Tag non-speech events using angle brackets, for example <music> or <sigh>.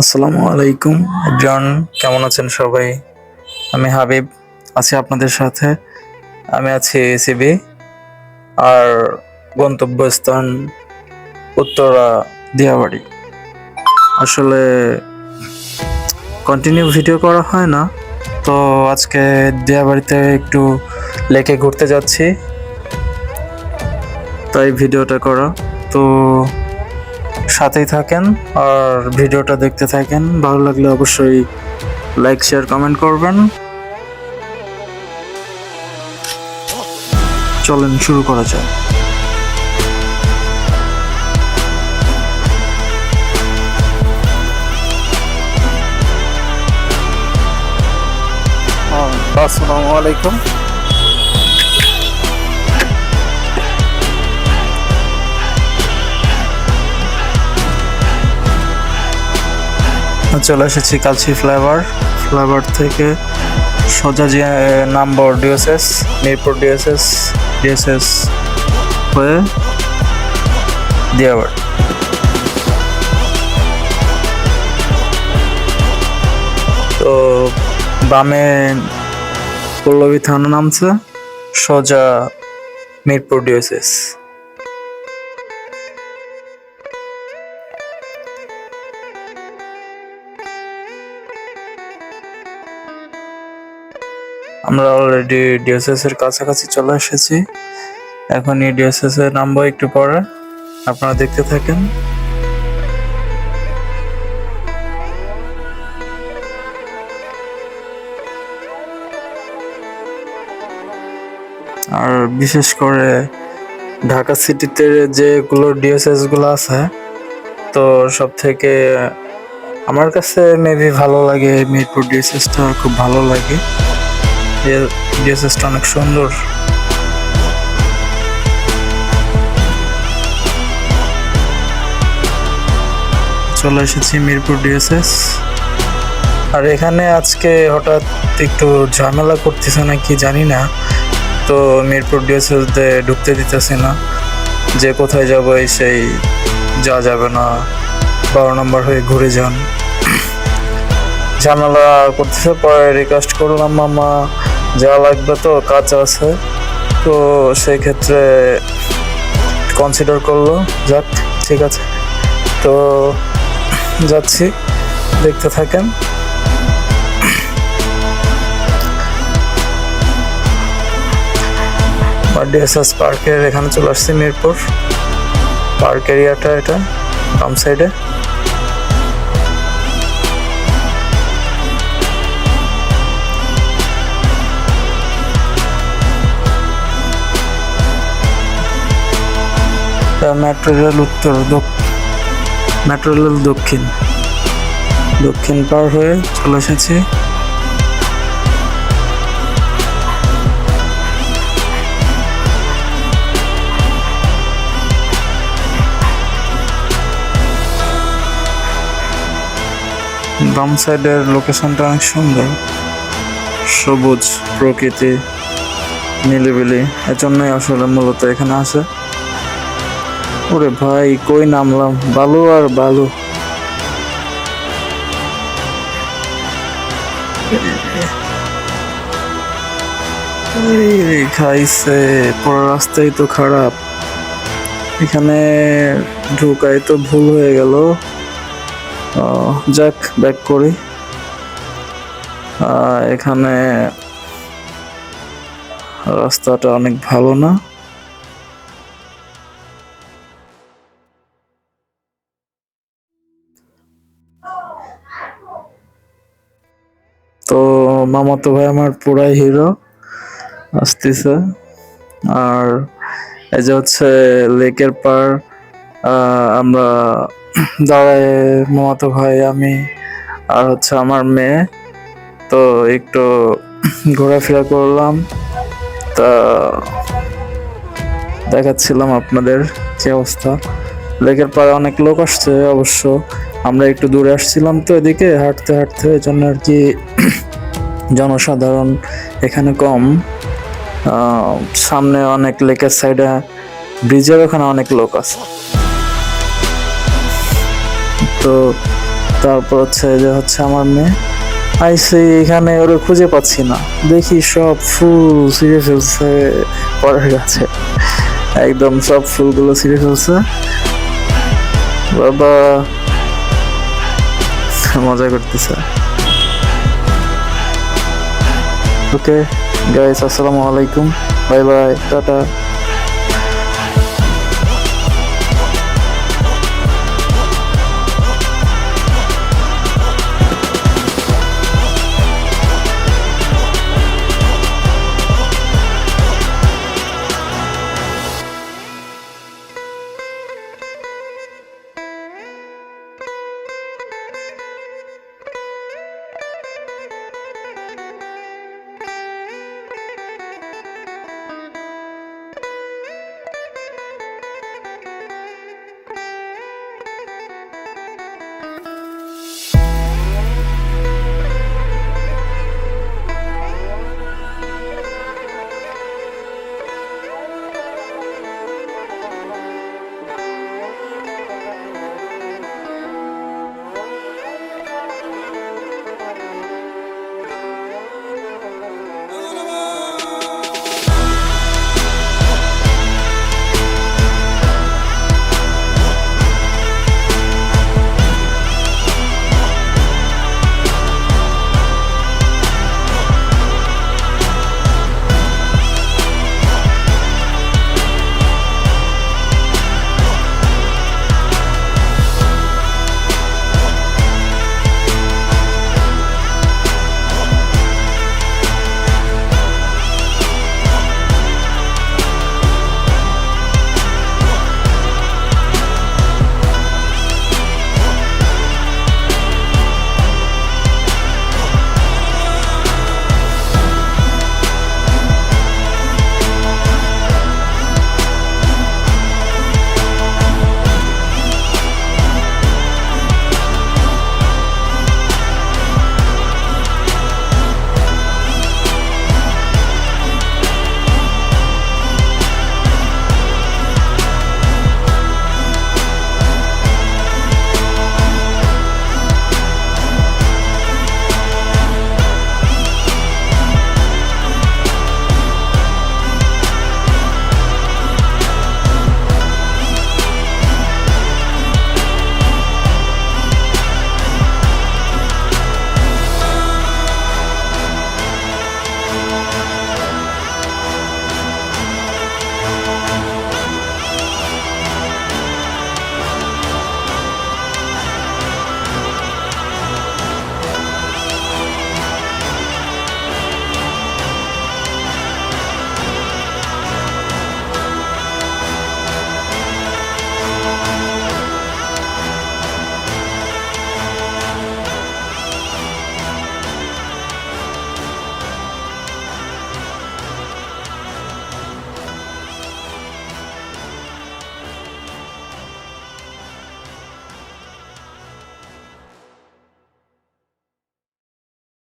আসসালামু আলাইকুম। জন কেমন আছেন সবাই? আমি হাবিব, আছি আপনাদের সাথে। আমি আছি এসিবি আর গন্তব্যস্থান উত্তরা দিয়াবাড়ি। আসলে কন্টিনিউ ভিডিও করা হয় না, তো আজকে দিয়াবাড়িতে একটু লেকে ঘুরতে যাচ্ছি। তাই ভিডিওটা করা। তো সাথেই থাকেন আর ভিডিওটা দেখতে থাকেন। ভালো লাগলে অবশ্যই লাইক শেয়ার কমেন্ট করবেন। চলেন, শুরু করা যাক। আসসালামু আলাইকুম। চলে এসেছি কালচি ফ্লেভার। ফ্লেভার থেকে সোজা যে number DSS Mirpur DSS DSS হয়ে দিয়াবার তো বামে পল্লবী থানা নামছে, সোজা মিরপুর ডিএসএস আমরা অলরেডি ডিএসএস এর কাছাকাছি চলে এসেছি। এখন এই ডিএসএস এর নামবো একটু পরে আপনারা দেখতে থাকেন। আর বিশেষ করে ঢাকা সিটিতে যেগুলো ডিএসএসগুলো আছে, তো সব থেকে আমার কাছে মেবি ভালো লাগে মিরপুর ডিএসএসটা খুব ভালো লাগে। ডিএসএসটা অনেক সুন্দর। চলে এসেছি মিরপুর ডিএসএস। আর এখানে আজকে হঠাৎ একটু ঝামেলা করতেছে না কি জানি না। তো মিরপুর ডিএসএস তে ঢুকতে দিতেছে না। যে কোথায় যাব এই সেই যা যাবে না। বারো নম্বর হয়ে ঘুরে যান। ঝামেলা করতেছে, পরে রিকোয়েস্ট করলাম মামা। যা লাগবে তো, কাজ আছে। তো সেই ক্ষেত্রে কনসিডার করল। যাক, ঠিক আছে। তো যাচ্ছি, দেখতে থাকেন। ডিএসএস পার্কের এখানে চলে আসছি মিরপুর। পার্ক এরিয়াটা এটা, বাম সাইডে মেট্রো রেল উত্তর মেট্রো রেল দক্ষিণ। দক্ষিণ পার হয়ে চলে এসেছি। বাম সাইডের লোকেশনটা অনেক সুন্দর। সবুজ প্রকৃতি, নিলিবিলি, এজন্যই আসলে মূলত এখানে আসে। ওরে ভাই, কই নামলাম? বালু আর এই খাইছে, পরের রাস্তাই তো খারাপ। এখানে ঢুকাই তো ভুল হয়ে গেল। যাক ব্যাক করি। এখানে রাস্তাটা অনেক ভালো না। তো মামাতো ভাই আমার পুরাই হিরো আসতেছে। আর এই যে হচ্ছে লেকের পার আমরা দাঁড়ায় মামাতো ভাই, আমি আর হচ্ছে আমার মেয়ে। তো একটু ঘোরাফেরা করলাম। তা দেখাচ্ছিলাম আপনাদের কি অবস্থা। লেকের পাড়ে অনেক লোক আসছে অবশ্য। আমরা একটু দূরে আসছিলাম তো এদিকে, হাঁটতে হাঁটতে এই জন্য আর কি <clears throat> জনসাধারণ এখানে কম। সামনে অনেক লেকের সাইডে, ব্রিজের ওখানে অনেক লোক আছে। তো তারপর হচ্ছে যে হচ্ছে আমার মেয়ে। আইসি এখানে ওরে খুঁজে পাচ্ছি না। দেখি সব ফুল ছিঁড়ে ফেলছে পরের গাছে। একদম সব ফুলগুলো ছিঁড়ে ফেলছে। বাবা মজা করতেছে। ওকে গাইস আসসালামু আলাইকুম। Bye bye tata.